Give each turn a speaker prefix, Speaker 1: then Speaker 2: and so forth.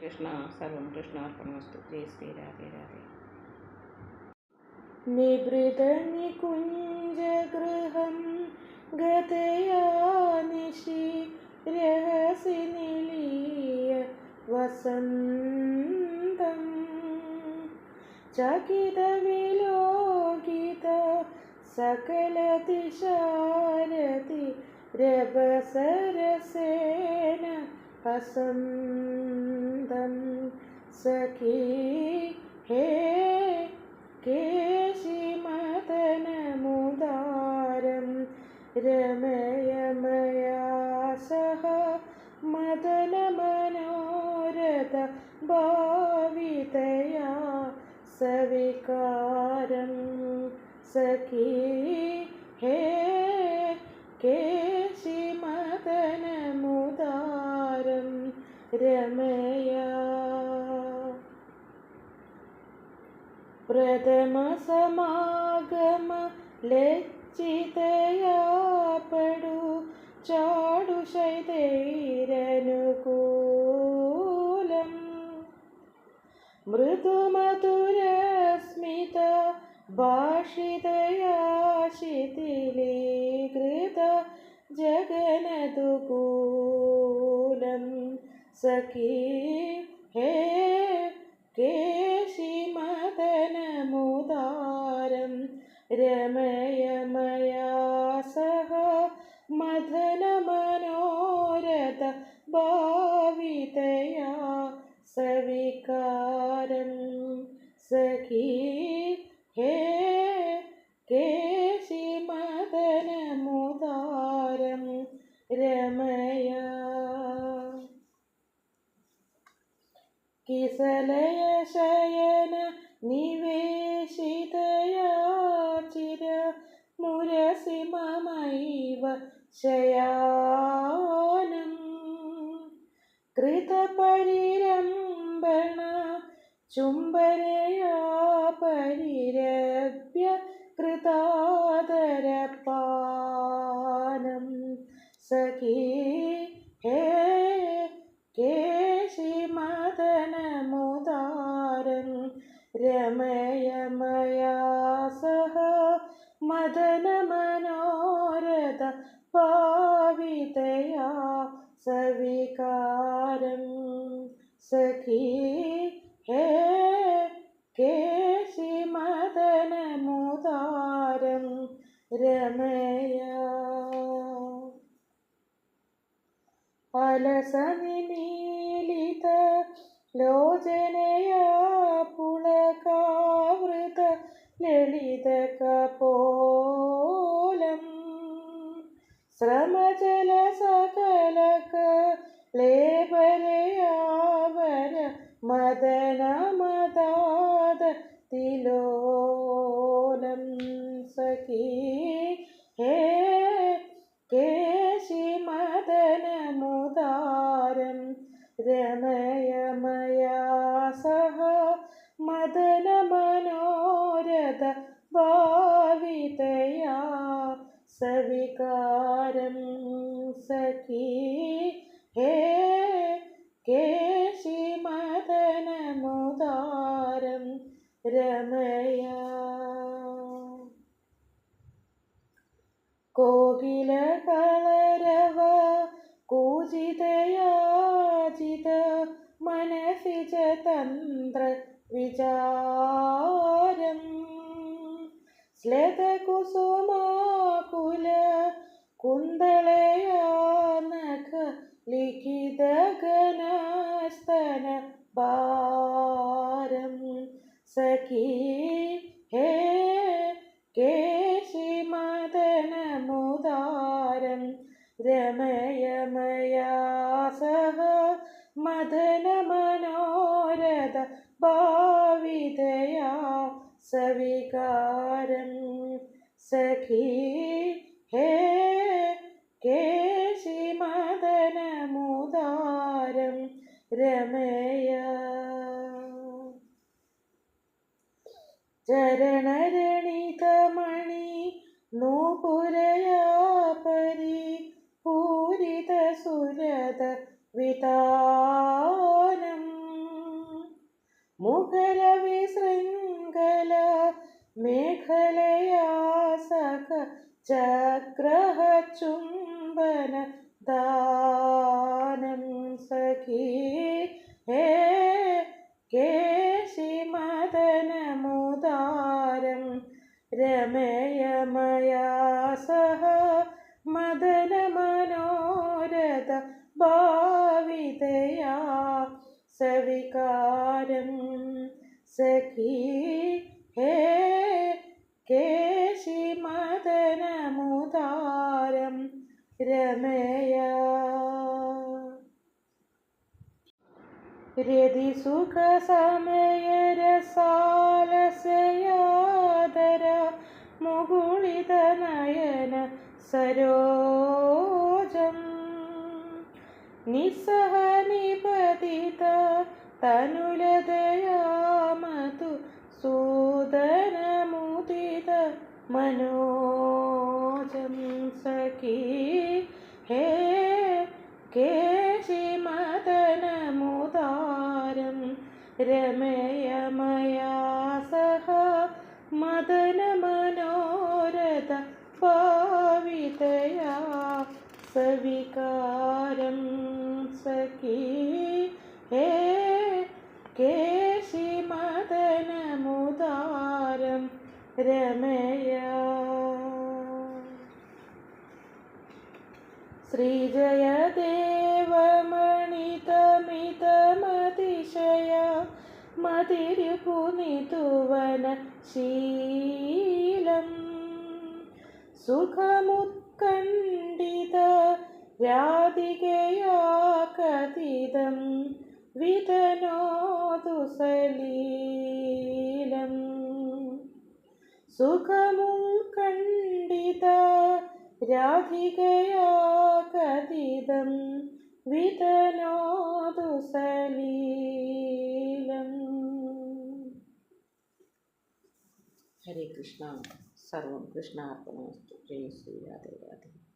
Speaker 1: कृष्ण सर्वं कृष्णार्पणमस्तु जय श्रीराधे राधे
Speaker 2: निवृतनिकुञ्जगृहं गतया निशि रहसि निलीय वसन्तम् चकितविलोकित सकलतिशारति रवसरसेन हसन् सखी हे केशिमदनमुदारं रमयमया सह मदनमनोरथ भावितया सविकारं सखी हे केशिमदनमुदारं प्रथमसमागमलच्चितया पडु चाडुशैतेरनुकूलम् मृदुमधुरस्मित भाषितया शितिलीकृतं जगनतुकूलं सखी हे ശയാനം കൃതപരിരംഭണ ചുംബനയാ പരിരഭ്യ കൃതാതരപാനം സഖി ഹേ കേശിമദനമുദാരൻ രമയമയാ സഹ മദനമനോരഥ പാവിതയാ സവികാരം. സഖീ ഹേ കേശി മദനമുദാരം രമയ. അലസനിമീലിത ലോചനയാ പുളകാവൃത ലളിത കപോ മദന മദാദത്തിലോലം സഖീ. ഹേ കേശി മദനമുദാരം രമയമയാ സഹ മദന മനോരഥ ഭാവിതയാ സവികാരം സഖീ. രമയ കോകില കളരവ കൂജിതയാജിത മനസിജ തന്ത്ര വിചാരം. ശ്ലതകുസുമാകുല കുന്തളയാനഖ ലിഖിതഗ രമയമയാ സഹ മദനമനോരഥ ഭാവിതയാ സവികാരം. സഖീ ഹേ കേശിമദനമുദാരം രമയ. ചരണരണിതമണി നൂപുരയാ പൂരിത മുഖല വിശൃംഖല മേഖലയാസക മേഖലയാ സഖ ചക്രഹ ചുംബന ദാനം സഖി. ഹേ കേശി മദനമുദാരം രമയമയാ സഹ മദന സവികാരം. സഖി ഹേ കേശി മദനമുദാരം രമയ. രതി സുഖ സമയ രസാലസയാദര മുകുളിത നയന സരോജം. നിസ തനുലതയാമതു സൂദനമുദിത മനോജം സഖി. ഹേ കേശിമദനമുദാരം രമയമയാ സഹ മദന മനോരഥ ഭാവിതയാ സവികാരം സഖി. ഹേ രമയാ. ശ്രീജയദേവമണിതമിതമതിശയ മതിരുപുനിതുവന ശീലം. സുഖമുത്കണ്ഠിത രാധികയാ കഥിതം വിതനോതു സലീലം സുഖമുത്കണ്ഠിത രാധികയാ കഥിതം വിതനോതു സലീലം. ഹരേ കൃഷ്ണ. സർവം കൃഷ്ണാർപ്പണമസ്തു. ജയ ശ്രീ രാധേ.